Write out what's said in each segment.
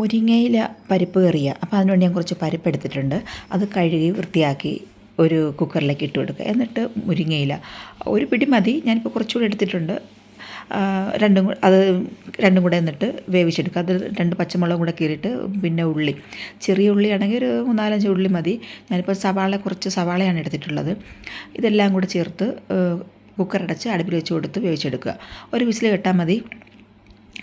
മുരിങ്ങയില പരിപ്പ് കറിയാണ് അപ്പോൾ അതിനുവേണ്ടി ഞാൻ കുറച്ച് പരിപ്പ് എടുത്തിട്ടുണ്ട്. അത് കഴുകി വൃത്തിയാക്കി ഒരു കുക്കറിലേക്ക് ഇട്ട് കൊടുക്കുക. എന്നിട്ട് മുരിങ്ങയില. ഒരു പിടി മതി. ഞാനിപ്പോൾ കുറച്ചുകൂടി എടുത്തിട്ടുണ്ട്. രണ്ടും അത് രണ്ടും കൂടെ എന്നിട്ട് വേവിച്ചെടുക്കുക. അത് രണ്ട് പച്ചമുളകും കൂടെ കീറിയിട്ട് പിന്നെ ഉള്ളി. ചെറിയ ഉള്ളിയാണെങ്കിൽ ഒരു മൂന്നാലഞ്ച് ഉള്ളി മതി. ഞാനിപ്പോൾ സവാള കുറച്ച് സവാളയാണ് എടുത്തിട്ടുള്ളത്. ഇതെല്ലാം കൂടെ ചേർത്ത് കുക്കർ അടച്ച് അടുപ്പിൽ വെച്ച് കൊടുത്ത് വേവിച്ചെടുക്കുക. ഒരു വിസിൽ കെട്ടാൽ മതി.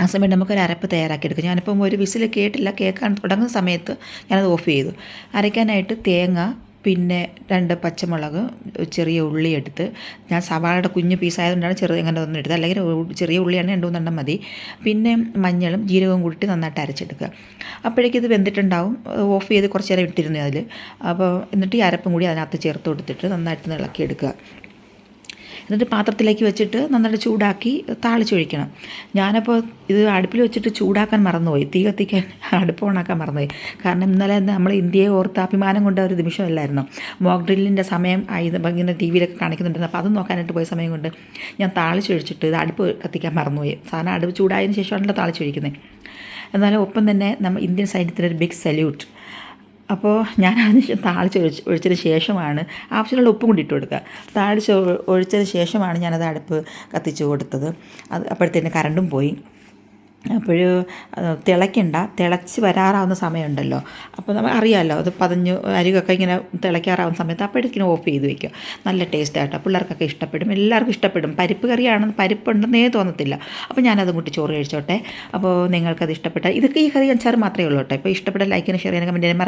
ആ സമയത്ത് നമുക്കൊരു അരപ്പ് തയ്യാറാക്കി എടുക്കും ഞാനിപ്പം ഒരു വിസിൽ കേട്ടില്ല കേൾക്കാൻ തുടങ്ങുന്ന സമയത്ത് ഞാനത് ഓഫ് ചെയ്തു. അരയ്ക്കാനായിട്ട് തേങ്ങ പിന്നെ രണ്ട് പച്ചമുളക് ചെറിയ ഉള്ളി എടുത്ത് ഞാൻ സവാളയുടെ കുഞ്ഞു പീസായതുകൊണ്ടാണ് ചെറിയ ഇങ്ങനെ ഒന്നും എടുത്തത്. അല്ലെങ്കിൽ ചെറിയ ഉള്ളിയാണ് രണ്ട് മൂന്നെണ്ണം മതി. പിന്നെ മഞ്ഞളും ജീരകവും കൂട്ടി നന്നായിട്ട് അരച്ചെടുക്കുക. അപ്പോഴേക്കും ഇത് വെന്തിട്ടുണ്ടാവും. ഓഫ് ചെയ്ത് കുറച്ച് നേരം ഇട്ടിരുന്നു അതിൽ അപ്പോൾ എന്നിട്ട് ഈ അരപ്പും കൂടി അതിനകത്ത് ചേർത്ത് കൊടുത്തിട്ട് നന്നായിട്ട് ഇളക്കിയെടുക്കുക. എന്നിട്ട് പാത്രത്തിലേക്ക് വെച്ചിട്ട് നന്നായിട്ട് ചൂടാക്കി താളിച്ചൊഴിക്കണം. ഞാനപ്പോൾ ഇത് അടുപ്പിൽ വെച്ചിട്ട് ചൂടാക്കാൻ മറന്നുപോയി. തീ കത്തിക്കാൻ അടുപ്പ് ഓണാക്കാൻ മറന്നുപോയി. കാരണം ഇന്നലെ നമ്മൾ ഇന്ത്യയെ ഓർത്ത് അഭിമാനം കൊണ്ട ഒരു നിമിഷമല്ലായിരുന്നു മോക്ക് ഡ്രില്ലിന്റെ സമയം ആയി ഇങ്ങനെ ടി വിയിലൊക്കെ കാണിക്കുന്നുണ്ടായിരുന്നു അപ്പോൾ അത് നോക്കാനായിട്ട് പോയ സമയം കൊണ്ട് ഞാൻ താളിച്ചൊഴിച്ചിട്ട് ഇത് അടുപ്പ് കത്തിക്കാൻ മറന്നുപോയി. സാധനം അടുപ്പ് ചൂടായതിന് ശേഷമാണല്ലോ താളിച്ചൊഴിക്കുന്നത് എന്നാലും ഒപ്പം തന്നെ നമ്മൾ ഇന്ത്യൻ സൈന്യത്തിന്റെ ഒരു ബിഗ് സല്യൂട്ട് അപ്പോൾ ഞാൻ അതിന് താളിച്ച് ഒഴിച്ച് ഒഴിച്ചതിന് ശേഷമാണ് ആവശ്യമുള്ള ഉപ്പും കൂടി ഇട്ട് കൊടുക്കുക. താളിച്ച് ഒഴിച്ചതിന് ശേഷമാണ് ഞാനത് അടുപ്പ് കത്തിച്ച് കൊടുത്തത്. അത് അപ്പോഴത്തേന് കറണ്ടും പോയി. അപ്പോൾ തിളയ്ക്കണ്ട. തിളച്ച് വരാറാവുന്ന സമയമുണ്ടല്ലോ. അപ്പോൾ നമ്മൾ അറിയാമല്ലോ അത് പതിഞ്ഞ് അരികൊക്കെ ഇങ്ങനെ തിളയ്ക്കാറാവുന്ന സമയത്ത് അപ്പോഴേക്കിനും ഓഫ് ചെയ്ത് വെക്കുക. നല്ല ടേസ്റ്റ് ആട്ടോ. പിള്ളേർക്കൊക്കെ ഇഷ്ടപ്പെടും. എല്ലാവർക്കും ഇഷ്ടപ്പെടും. പരിപ്പ് കറിയാണെന്ന് പരിപ്പുണ്ടെന്നേ തോന്നത്തില്ല. അപ്പോൾ ഞാനതും കൂട്ടി ചോറ് കഴിച്ചോട്ടെ. അപ്പോൾ നിങ്ങൾക്കത് ഇഷ്ടപ്പെട്ട ഇതൊക്കെ ഈ കറി അച്ചാർ മാത്രമേ ഉള്ളൂ കേട്ടോ. ഇപ്പോൾ ഇഷ്ടപ്പെട്ട ലൈക്കിന് ഷെയർ ചെയ്യാൻ കമന്റ് ചെയ്യാൻ